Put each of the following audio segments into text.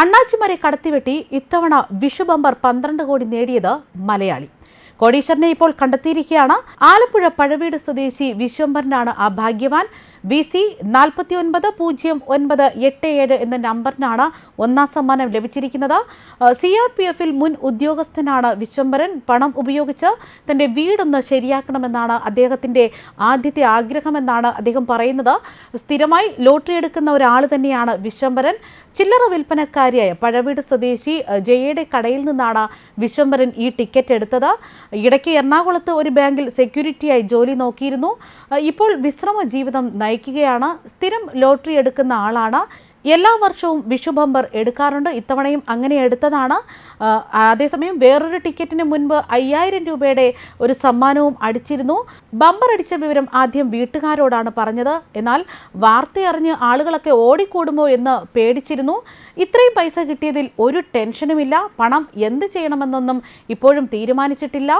അണ്ണാച്ചിമാരെ കടത്തിവെട്ടി ഇത്തവണ വിഷു ബമ്പർ പന്ത്രണ്ട് കോടി നേടിയത് മലയാളി. കോടീശ്വരനെ ഇപ്പോൾ കണ്ടെത്തിയിരിക്കുകയാണ്. ആലപ്പുഴ പഴവീട് സ്വദേശി വിശ്വംഭരനാണ് ആ ഭാഗ്യവാൻ. വി സി നാൽപ്പത്തി ഒൻപത് പൂജ്യം ഒൻപത് എട്ട് ഏഴ് എന്ന നമ്പറിനാണ് ഒന്നാം സമ്മാനം ലഭിച്ചിരിക്കുന്നത്. സി ആർ പി എഫിൽ മുൻ ഉദ്യോഗസ്ഥനാണ് വിശ്വംഭരൻ. പണം ഉപയോഗിച്ച് തന്റെ വീടൊന്ന് ശരിയാക്കണമെന്നാണ് അദ്ദേഹത്തിന്റെ ആദ്യത്തെ ആഗ്രഹമെന്നാണ് അദ്ദേഹം പറയുന്നത്. സ്ഥിരമായി ലോട്ടറി എടുക്കുന്ന ഒരാൾ തന്നെയാണ് വിശ്വംഭരൻ. ചില്ലറ വിൽപ്പനക്കാരിയായ പഴവീട് സ്വദേശി ജയയുടെ കടയിൽ നിന്നാണ് വിശ്വംഭരൻ ഈ ടിക്കറ്റ് എടുത്തത്. ഇടയ്ക്ക് എറണാകുളത്ത് ഒരു ബാങ്കിൽ സെക്യൂരിറ്റിയായി ജോലി നോക്കിയിരുന്നു. ഇപ്പോൾ വിശ്രമ ജീവിതം നയിക്കുകയാണ്. സ്ഥിരം ലോട്ടറി എടുക്കുന്ന ആളാണ്. എല്ലാ വർഷവും വിഷു ബമ്പർ എടുക്കാറുണ്ട്. ഇത്തവണയും അങ്ങനെ എടുത്തതാണ്. അതേസമയം വേറൊരു ടിക്കറ്റിന് മുൻപ് അയ്യായിരം രൂപയുടെ ഒരു സമ്മാനവും അടിച്ചിരുന്നു. ബമ്പർ അടിച്ച വിവരം ആദ്യം വീട്ടുകാരോടാണ് പറഞ്ഞത്. എന്നാൽ വാർത്തയറിഞ്ഞ് ആളുകളൊക്കെ ഓടിക്കൂടുമോ എന്ന് പേടിച്ചിരുന്നു. ഇത്രയും പൈസ കിട്ടിയതിൽ ഒരു ടെൻഷനുമില്ല. പണം എന്ത് ചെയ്യണമെന്നൊന്നും ഇപ്പോഴും തീരുമാനിച്ചിട്ടില്ല.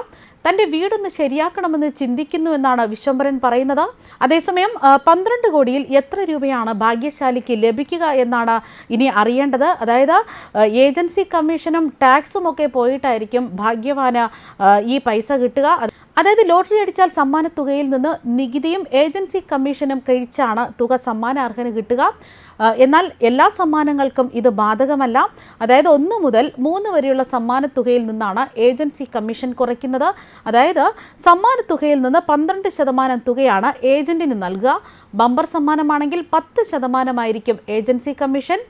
തന്റെ വീടൊന്ന് ശരിയാക്കണമെന്ന് ചിന്തിക്കുന്നുവെന്നാണ് വിശ്വംഭരൻ പറയുന്നത്. അതേസമയം പന്ത്രണ്ട് കോടിയിൽ എത്ര രൂപയാണ് ഭാഗ്യശാലിക്ക് ലഭിക്കുക എന്നാണ് ഇനി അറിയേണ്ടത്. അതായത് ഏജൻസി കമ്മീഷനും ടാക്സും ഒക്കെ പോയിട്ടായിരിക്കും ഭാഗ്യവാന് ഈ പൈസ കിട്ടുക. അതായത് ലോട്ടറി അടിച്ചാൽ സമ്മാന തുകയിൽ നിന്ന് നികുതിയും ഏജൻസി കമ്മീഷനും കഴിച്ചാണ് തുക സമ്മാനാർഹന് കിട്ടുക. എന്നാൽ എല്ലാ സമ്മാനങ്ങൾക്കും ഇത് ബാധകമല്ല. അതായത് ഒന്ന് മുതൽ മൂന്ന് വരെയുള്ള സമ്മാന തുകയിൽ നിന്നാണ് ഏജൻസി കമ്മീഷൻ കുറയ്ക്കുന്നത്. അതായത് സമ്മാന തുകയിൽ നിന്ന് പന്ത്രണ്ട് ശതമാനം തുകയാണ് ഏജന്റിന് നൽകുക. ബമ്പർ സമ്മാനമാണെങ്കിൽ പത്ത് ശതമാനമായിരിക്കും ഏജൻസി കമ്മീഷൻ.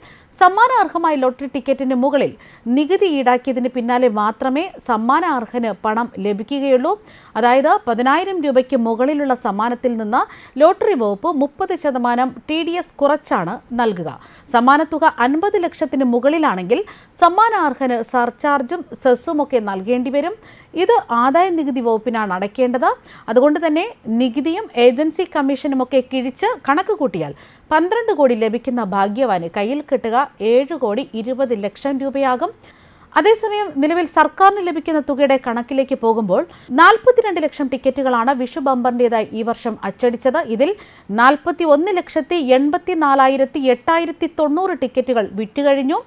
സമ്മാനാർഹമായ ലോട്ടറി ടിക്കറ്റിന് മുകളിൽ നികുതി ഈടാക്കിയതിന് പിന്നാലെ മാത്രമേ സമ്മാനാർഹന് പണം ലഭിക്കുകയുള്ളൂ. അതായത് പതിനായിരം രൂപയ്ക്ക് മുകളിലുള്ള സമ്മാനത്തിൽ നിന്ന് ലോട്ടറി വകുപ്പ് മുപ്പത് ശതമാനം ടി ഡി എസ് കുറച്ചാണ് നൽകുക. സമ്മാനത്തുക അൻപത് ലക്ഷത്തിന് മുകളിലാണെങ്കിൽ സമ്മാനാർഹന് സർചാർജും സെസ്സും ഒക്കെ നൽകേണ്ടി വരും. ഇത് ആദായ നികുതി വകുപ്പിനാണ് അടയ്ക്കേണ്ടത്. അതുകൊണ്ട് തന്നെ നികുതിയും ഏജൻസി കമ്മീഷനും ഒക്കെ കിഴിച്ച് കണക്ക് കൂട്ടിയാൽ പന്ത്രണ്ട് കോടി ലഭിക്കുന്ന ഭാഗ്യവാന് കയ്യിൽ കിട്ടുക ഏഴ് കോടി ഇരുപത് ലക്ഷം രൂപയാകും. അതേസമയം നിലവിൽ സർക്കാരിന് ലഭിക്കുന്ന തുകയുടെ കണക്കിലേക്ക് പോകുമ്പോൾ നാൽപ്പത്തിരണ്ട് ലക്ഷം ടിക്കറ്റുകളാണ് വിഷു ബമ്പറിന്റെതായി ഈ വർഷം അച്ചടിച്ചത്. ഇതിൽ നാൽപ്പത്തി ഒന്ന് ലക്ഷത്തി എൺപത്തി നാലായിരത്തി എട്ടായിരത്തി തൊണ്ണൂറ് ടിക്കറ്റുകൾ വിറ്റുകഴിഞ്ഞു.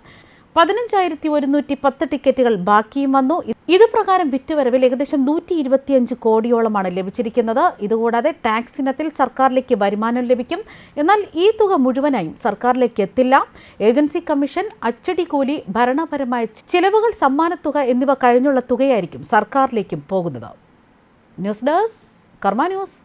പതിനഞ്ചായിരത്തി ഒരുന്നൂറ്റി പത്ത് ടിക്കറ്റുകൾ ബാക്കിയും വന്നു. ഇത് പ്രകാരം വിറ്റുവരവിൽ ഏകദേശം നൂറ്റി ഇരുപത്തിയഞ്ച് കോടിയോളമാണ് ലഭിച്ചിരിക്കുന്നത്. ഇതുകൂടാതെ ടാക്സ് ഇനത്തിൽ സർക്കാരിലേക്ക് വരുമാനം ലഭിക്കും. എന്നാൽ ഈ തുക മുഴുവനായും സർക്കാരിലേക്ക് എത്തില്ല. ഏജൻസി കമ്മീഷൻ അച്ചടി കൂലി ഭരണപരമായ ചിലവുകൾ സമ്മാനത്തുക എന്നിവ കഴിഞ്ഞുള്ള തുകയായിരിക്കും സർക്കാരിലേക്കും പോകുന്നത്. News desk Karma news.